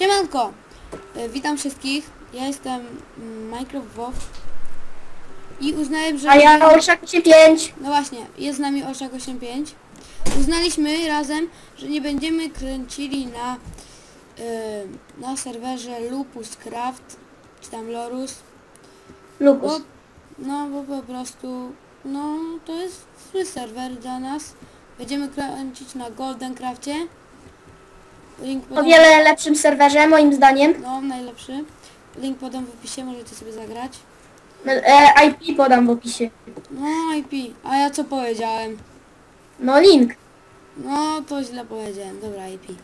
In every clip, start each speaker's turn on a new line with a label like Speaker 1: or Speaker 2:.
Speaker 1: Siemanko! E, Witam wszystkich. Ja jestem Minecraft WoW i uznałem, że...
Speaker 2: A ja Orszak 5.
Speaker 1: No właśnie, jest z nami Oszak 85. Uznaliśmy razem, że nie będziemy kręcili na, e, na serwerze Lupus Craft, czy tam Lorus, bo,
Speaker 2: Lukus.
Speaker 1: no bo po prostu, no to jest zły serwer dla nas. Będziemy kręcić na Golden Crafcie. Link
Speaker 2: O
Speaker 1: podam,
Speaker 2: wiele lepszym serwerze, moim zdaniem.
Speaker 1: no najlepszy. Link podam w opisie, możecie sobie zagrać.
Speaker 2: E, IP podam w opisie.
Speaker 1: No IP, a ja co powiedziałem?
Speaker 2: No link.
Speaker 1: No to źle powiedziałem, dobra IP. E,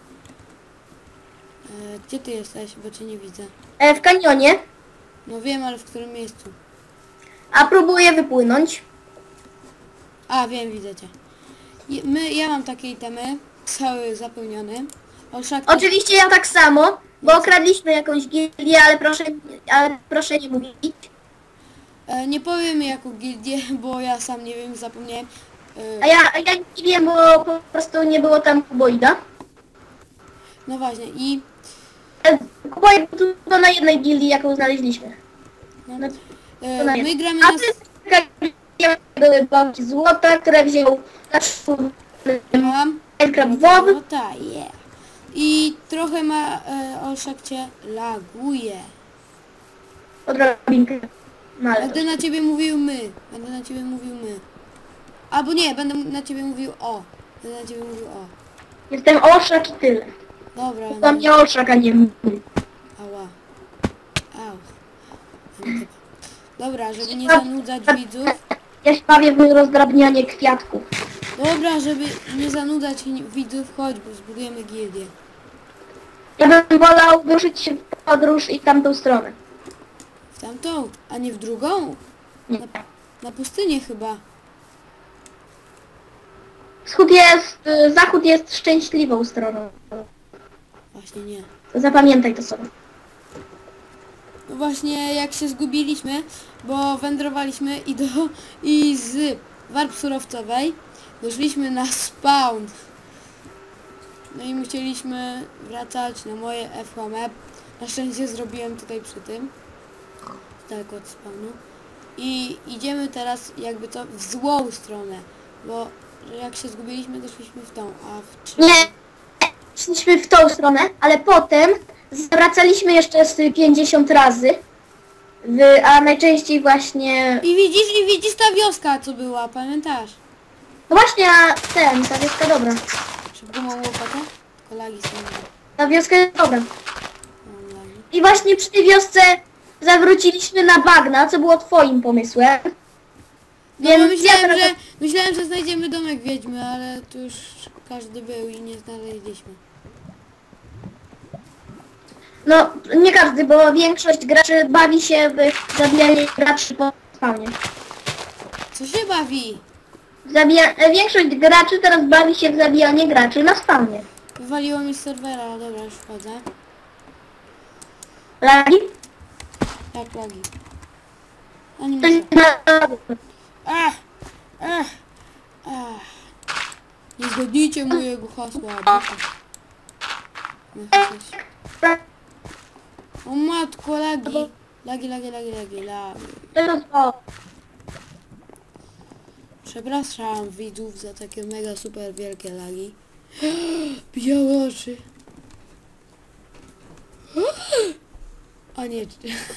Speaker 1: gdzie ty jesteś, bo cię nie widzę.
Speaker 2: E, w kanionie.
Speaker 1: No wiem, ale w którym miejscu?
Speaker 2: A próbuję wypłynąć.
Speaker 1: A wiem, widzę cię. My, ja mam takie itemy, cały zapełniony. Olszak,
Speaker 2: Oczywiście ja tak samo, bo okradliśmy jakąś gildię, ale proszę, ale proszę nie mówić.
Speaker 1: e, nie powiem jaką gildię, bo ja sam nie wiem, zapomniałem. E,
Speaker 2: A ja, a ja nie wiem, bo po prostu nie było tam kuboida.
Speaker 1: no właśnie i
Speaker 2: E, Kuboid był tylko na jednej gildii, jaką znaleźliśmy.
Speaker 1: no,
Speaker 2: No,
Speaker 1: e,
Speaker 2: to na
Speaker 1: my
Speaker 2: jednej.
Speaker 1: gramy
Speaker 2: A
Speaker 1: na...
Speaker 2: to jest taka gildia, były bloki złota, które wziął nasz
Speaker 1: Mam
Speaker 2: Minecraft WoW.
Speaker 1: No tak, yeah. I trochę ma e, Olszak cię laguje.
Speaker 2: Odrobinkę. No ale
Speaker 1: Będę na ciebie mówił my. Będę na ciebie mówił my. Albo nie, będę na ciebie mówił o. Będę na ciebie mówił o.
Speaker 2: Jestem Orszak i tyle.
Speaker 1: Dobra,
Speaker 2: To
Speaker 1: będę...
Speaker 2: mnie Orszak, a nie my.
Speaker 1: Ała. Au. Dobra, żeby nie zanudzać widzów.
Speaker 2: Ja się bawię w rozdrabnianie kwiatków.
Speaker 1: Dobra, żeby nie zanudzać widzów, chodź, bo zbudujemy gildię.
Speaker 2: Ja bym wolał wyruszyć się w podróż i w tamtą stronę.
Speaker 1: W tamtą, a nie w drugą?
Speaker 2: Nie.
Speaker 1: Na pustynię chyba.
Speaker 2: Wschód jest, y, zachód jest szczęśliwą stroną.
Speaker 1: Właśnie nie.
Speaker 2: Zapamiętaj to sobie.
Speaker 1: No właśnie jak się zgubiliśmy, bo wędrowaliśmy i do i z warp surowcowej doszliśmy na spawn. No i musieliśmy wracać na moje FH map. Na szczęście zrobiłem tutaj przy tym. Daleko od spawnu. I idziemy teraz jakby to w złą stronę. Bo jak się zgubiliśmy doszliśmy w tą, a w.
Speaker 2: Nie, szliśmy w tą stronę, ale potem zawracaliśmy jeszcze z 50 razy. W, a najczęściej właśnie...
Speaker 1: I widzisz, i widzisz ta wioska co była, pamiętasz?
Speaker 2: No właśnie, a ten, ta wioska dobra.
Speaker 1: Szybko mam łopatę? Tylko lagi są.
Speaker 2: Ta wioska jest dobra.
Speaker 1: Mam lagi.
Speaker 2: I właśnie przy tej wiosce zawróciliśmy na bagna, co było twoim pomysłem.
Speaker 1: No
Speaker 2: Więc
Speaker 1: myślałem,
Speaker 2: ja
Speaker 1: że, myślałem, że znajdziemy domek wiedźmy, ale tu już każdy był i nie znaleźliśmy.
Speaker 2: No, nie każdy, bo większość graczy bawi się w zabijanie graczy po spawnie.
Speaker 1: Co się bawi?
Speaker 2: Zabija... Większość graczy teraz bawi się w zabijanie graczy na spawnie.
Speaker 1: Wywaliło mi z serwera, dobra, już wchodzę.
Speaker 2: Lagi?
Speaker 1: Jak lagi?
Speaker 2: To
Speaker 1: muszę.
Speaker 2: jest na...
Speaker 1: Ach! Ach! Ach! Nie zgodnijcie mojego hasła. No, coś. O matko, lagi! Lagi, lagi, lagi, lagi, lagi.
Speaker 2: O...
Speaker 1: Przepraszam widzów za takie mega super wielkie lagi. Białe oczy. A nie,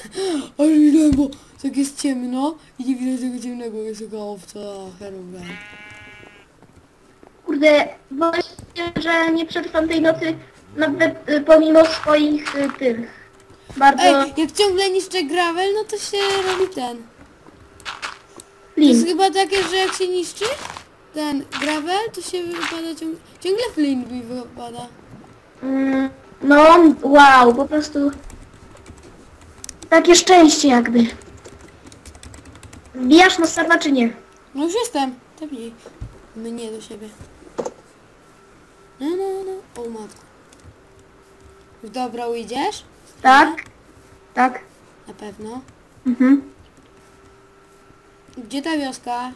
Speaker 1: ale widać, bo tak jest ciemno i nie widać tego ciemnego, jest taka owca herobrine.
Speaker 2: Kurde, się, że nie przetrwam tej nocy nawet y, pomimo swoich y, tych... Bardzo...
Speaker 1: Ej, jak ciągle niszczę gravel, no to się robi ten. To
Speaker 2: Flint.
Speaker 1: jest chyba takie, że jak się niszczy ten gravel, to się wypada ciągle... Ciągle flint mi wypada.
Speaker 2: Mm, No, wow, po prostu takie szczęście jakby. Wbijasz na serwa czy nie?
Speaker 1: No już jestem. Tepnij mnie do siebie. No, no, no. O matko. Dobra, ujdziesz?
Speaker 2: Tak? Tak.
Speaker 1: Na pewno.
Speaker 2: Mhm.
Speaker 1: Gdzie ta wioska?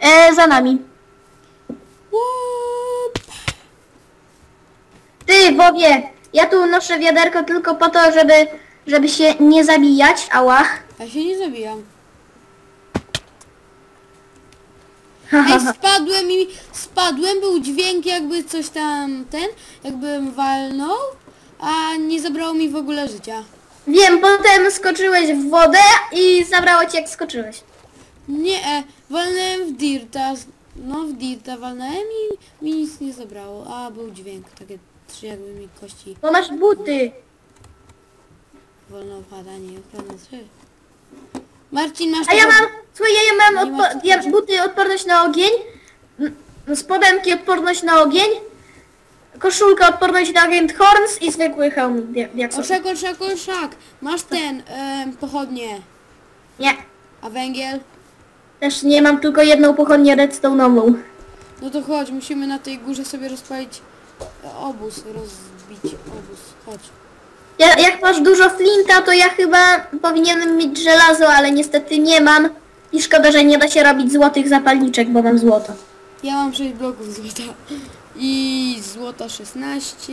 Speaker 2: E, za nami.
Speaker 1: Łup.
Speaker 2: Ty, Bobie, Ja tu noszę wiaderko tylko po to, żeby, żeby się nie zabijać. Ała.
Speaker 1: Ja się nie zabijam. Ej, spadłem i spadłem, był dźwięk jakby coś tam, ten, jakbym walnął, a nie zabrało mi w ogóle życia.
Speaker 2: Wiem, potem skoczyłeś w wodę i zabrało cię jak skoczyłeś.
Speaker 1: Nie, e, walnąłem w dirta, no w dirta walnąłem i mi nic nie zabrało, a był dźwięk, takie trzy jakby mi kości
Speaker 2: Bo masz buty.
Speaker 1: wolno padanie i ochrona trzy. Marcin, masz
Speaker 2: A ja mam, słuchaj, ja, mam
Speaker 1: Nie ma co
Speaker 2: odpo- ja,
Speaker 1: powiedzieć.
Speaker 2: buty odporność na ogień, m- spodenki odporność na ogień, koszulka odporność na ogień Horns i zwykły hełm.
Speaker 1: Orszak, orszak, orszak, masz ten, em, pochodnie,
Speaker 2: Nie,
Speaker 1: a węgiel?
Speaker 2: Też nie mam tylko jedną pochodnię redstone'ową.
Speaker 1: No to chodź, musimy na tej górze sobie rozpalić e, obóz, rozbić obóz, chodź.
Speaker 2: Ja, jak masz dużo flinta, to ja chyba powinienem mieć żelazo, ale niestety nie mam. I szkoda, że nie da się robić złotych zapalniczek, bo mam złoto.
Speaker 1: Ja mam 6 bloków złota i złota 16,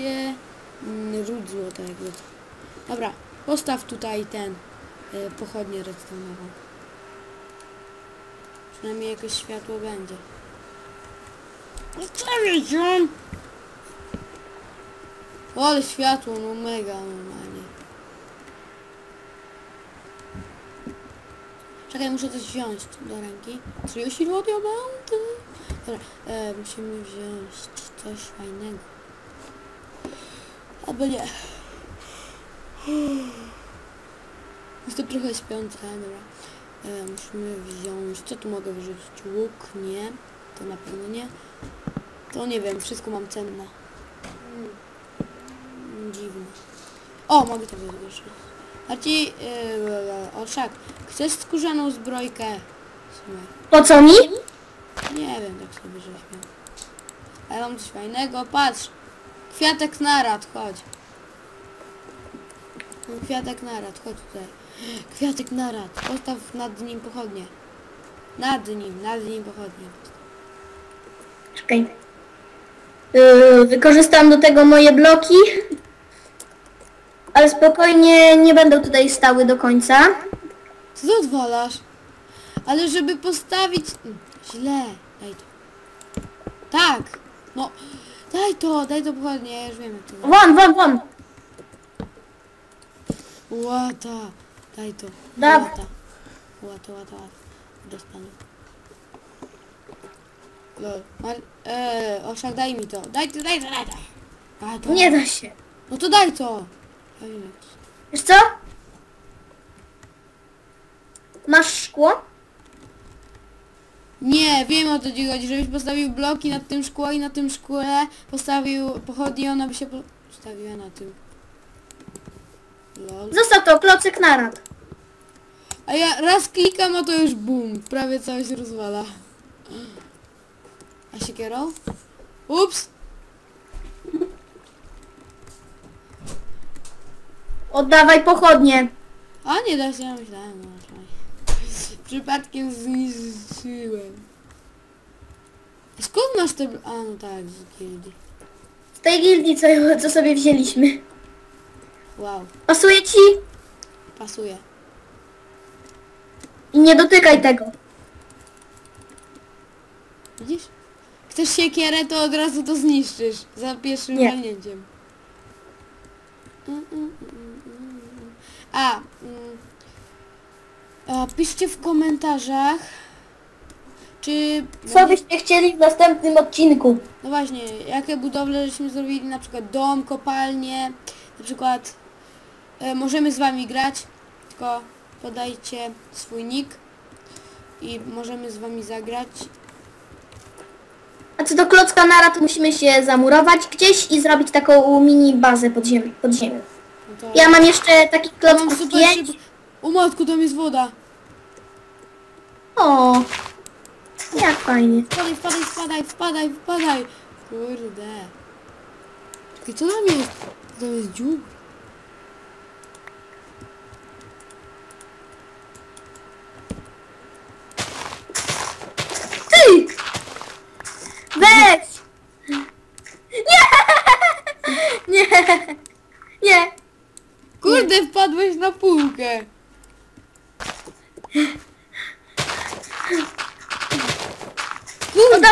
Speaker 1: mm, ród złota jakby. Dobra, postaw tutaj ten, y, pochodnię redstone'ową. Przynajmniej jakieś światło będzie. Zostawić ją! O, ale światło, no mega normalnie. Czekaj, muszę coś wziąć do ręki. 30 zł diamenty. Dobra, e, musimy wziąć coś fajnego. Albo nie. Jestem trochę śpiąca, dobra. E, musimy wziąć... Co tu mogę wyrzucić? Łuk? Nie. To na pewno nie. To nie wiem, wszystko mam cenne. Mm, Dziwne. O, mogę to wyrzucić. Marcin, yy, Orszak, chcesz skórzaną zbrojkę?
Speaker 2: Po co mi?
Speaker 1: Nie wiem, tak sobie żeśmy. A ja mam coś fajnego, patrz. Kwiatek narad, chodź. Mam Kwiatek narad, chodź tutaj. Kwiatek narad, postaw nad nim pochodnie. Nad nim, nad nim pochodnie.
Speaker 2: Czekaj. Yy, wykorzystam do tego moje bloki. Ale spokojnie nie będą tutaj stały do końca.
Speaker 1: Co ty odwalasz? Ale żeby postawić... Mm, Źle, daj to. Tak, no. Daj to, daj to pochodnie, ja już wiem.
Speaker 2: Won, won, won.
Speaker 1: Łata, daj to.
Speaker 2: Dawaj.
Speaker 1: Łata. Łata, łata, łata. Lol. Mar... Eee, Oszak, daj mi to. Daj to, daj to, daj to. Daj to.
Speaker 2: Nie da się.
Speaker 1: No to daj to.
Speaker 2: Wiesz co? Masz szkło?
Speaker 1: Nie, wiem o co ci chodzi, żebyś postawił bloki nad tym szkło i na tym szkle postawił pochodnie i ona by się po- postawiła na tym. Lol.
Speaker 2: Zostaw to, klocek narad.
Speaker 1: A ja raz klikam, a to już bum, prawie cały się rozwala. A siekierą? Ups!
Speaker 2: Oddawaj pochodnie.
Speaker 1: A nie da się, ja myślałem, no czekaj. Przypadkiem zniszczyłem. Skąd masz te... bl- A no tak, z gildii.
Speaker 2: Z tej gildii, co, co sobie wzięliśmy.
Speaker 1: Wow,
Speaker 2: Pasuje ci?
Speaker 1: pasuje.
Speaker 2: I nie dotykaj tego.
Speaker 1: Widzisz? Chcesz siekierę, to od razu to zniszczysz. Za pierwszym
Speaker 2: Nie.
Speaker 1: walnięciem. Mm, mm, mm, mm. A, mm, a, piszcie w komentarzach, czy...
Speaker 2: Co byście chcieli w następnym odcinku?
Speaker 1: No właśnie, jakie budowle żeśmy zrobili, na przykład dom, kopalnię, na przykład e, możemy z wami grać, tylko podajcie swój nick i możemy z wami zagrać.
Speaker 2: A co do klocka narad musimy się zamurować gdzieś i zrobić taką mini bazę pod ziemią. Pod ziemią.
Speaker 1: No to...
Speaker 2: Ja mam jeszcze takich
Speaker 1: Ja mam
Speaker 2: klocków
Speaker 1: super
Speaker 2: pięć.
Speaker 1: szyb... O matku, tam jest woda.
Speaker 2: O, jak fajnie.
Speaker 1: Spadaj, spadaj, spadaj, spadaj, spadaj. Kurde. Czekaj, co tam jest? Tam jest dziób.
Speaker 2: Ty! Weź! Nie! Nie!
Speaker 1: Kurde, wpadłeś na półkę.
Speaker 2: No
Speaker 1: Kurde.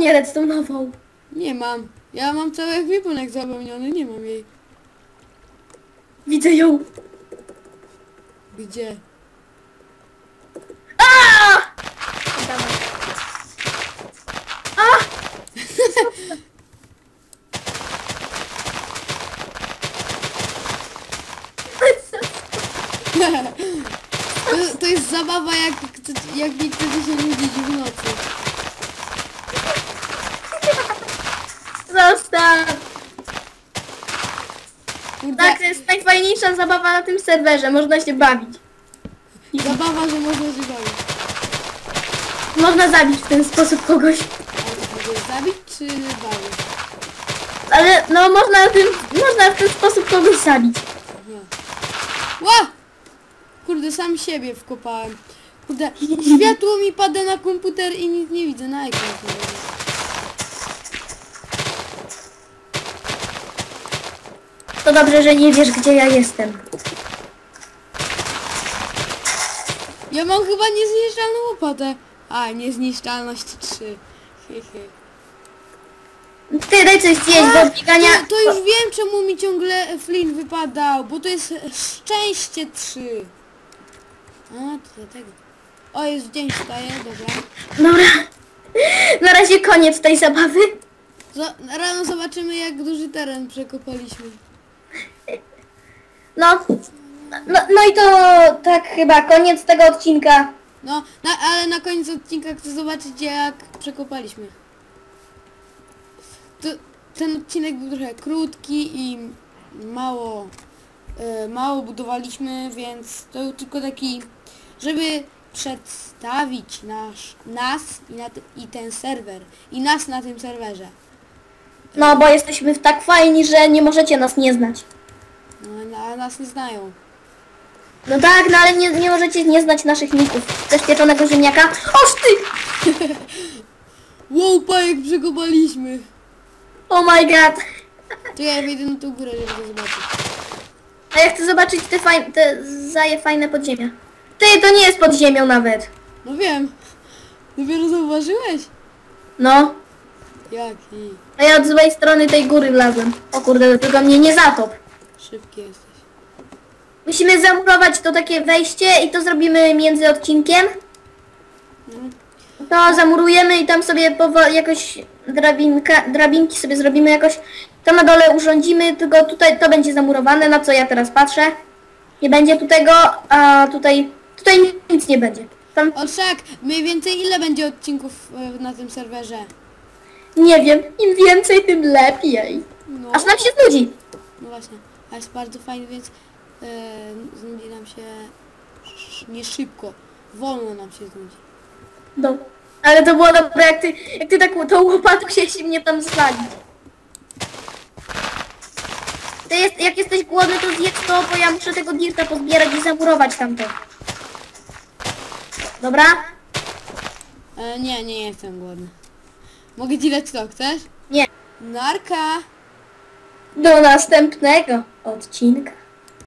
Speaker 2: Pochodnię redstone'ową.
Speaker 1: Nie mam. Ja mam cały ekwipunek zapełniony, nie mam jej.
Speaker 2: Widzę ją.
Speaker 1: Gdzie? To, to jest zabawa jak nie chcecie się nudzić w nocy.
Speaker 2: Zostaw!
Speaker 1: Kurde,
Speaker 2: Tak, to jest najfajniejsza zabawa na tym serwerze, można się bawić.
Speaker 1: zabawa, że można się bawić.
Speaker 2: Można zabić w ten sposób kogoś.
Speaker 1: Ale to zabić czy bawić?
Speaker 2: Ale no można w tym, można w ten sposób kogoś zabić.
Speaker 1: Nie. Ła! Kurde, sam siebie wkopałem. Kurde, światło mi pada na komputer i nic nie widzę na ekran. nie widzę.
Speaker 2: To dobrze, że nie wiesz gdzie ja jestem.
Speaker 1: Ja mam chyba niezniszczalną łopatę. A, niezniszczalność 3. Hehe.
Speaker 2: Ty daj coś zjeść,
Speaker 1: A,
Speaker 2: bo biegania...
Speaker 1: To, to już wiem czemu mi ciągle Flynn wypadał, bo to jest szczęście 3. A, to dlatego. O, jest dzień wstaje, dobra.
Speaker 2: Dobra. Na razie koniec tej zabawy.
Speaker 1: Rano zobaczymy jak duży teren przekopaliśmy.
Speaker 2: No. No, no i to tak chyba koniec tego odcinka.
Speaker 1: No, na, ale na koniec odcinka chcę zobaczyć jak przekopaliśmy. To, ten odcinek był trochę krótki i mało, e, mało budowaliśmy, więc to był tylko taki, żeby przedstawić nasz, nas i, na, i ten serwer. I nas na tym serwerze.
Speaker 2: No bo jesteśmy tak fajni, że nie możecie nas nie znać.
Speaker 1: No, a nas nie znają.
Speaker 2: No tak, no ale nie, nie możecie nie znać naszych ników. Chcesz pieczonego ziemniaka? Oż ty!
Speaker 1: Wow, pa, jak przekopaliśmy!
Speaker 2: Oh my god.
Speaker 1: To ja wejdę na tą górę, żeby to zobaczyć.
Speaker 2: A ja chcę zobaczyć te, faj, te zaje fajne podziemia. Ty, to nie jest pod ziemią nawet.
Speaker 1: No wiem. Dopiero zauważyłeś?
Speaker 2: No.
Speaker 1: Jaki
Speaker 2: A ja od złej strony tej góry wlazłem. O kurde, tylko mnie nie zatop.
Speaker 1: Szybki jesteś.
Speaker 2: Musimy zamurować to takie wejście i to zrobimy między odcinkiem. To zamurujemy i tam sobie jakoś drabinka, drabinki sobie zrobimy jakoś. To na dole urządzimy, tylko tutaj to będzie zamurowane, na co ja teraz patrzę. Nie będzie tu tego, a tutaj, tutaj nic nie będzie. Tam
Speaker 1: Orszak, mniej więcej ile będzie odcinków e, na tym serwerze?
Speaker 2: nie wiem, im więcej tym lepiej.
Speaker 1: No,
Speaker 2: Aż nam się znudzi.
Speaker 1: no właśnie, a jest bardzo fajny, więc e, znudzi nam się nie szybko. Wolno nam się znudzi.
Speaker 2: No. Ale to było dobre, jak ty, jak ty tak tą łopatą się mnie tam zwalić. Ty jest, jak jesteś głodny, to zjedz to, bo ja muszę tego dirta pozbierać i zamurować tamto. Dobra?
Speaker 1: E, nie, nie jestem głodny. Mogę ci dać to, chcesz?
Speaker 2: Nie.
Speaker 1: Narka!
Speaker 2: Do następnego odcinka.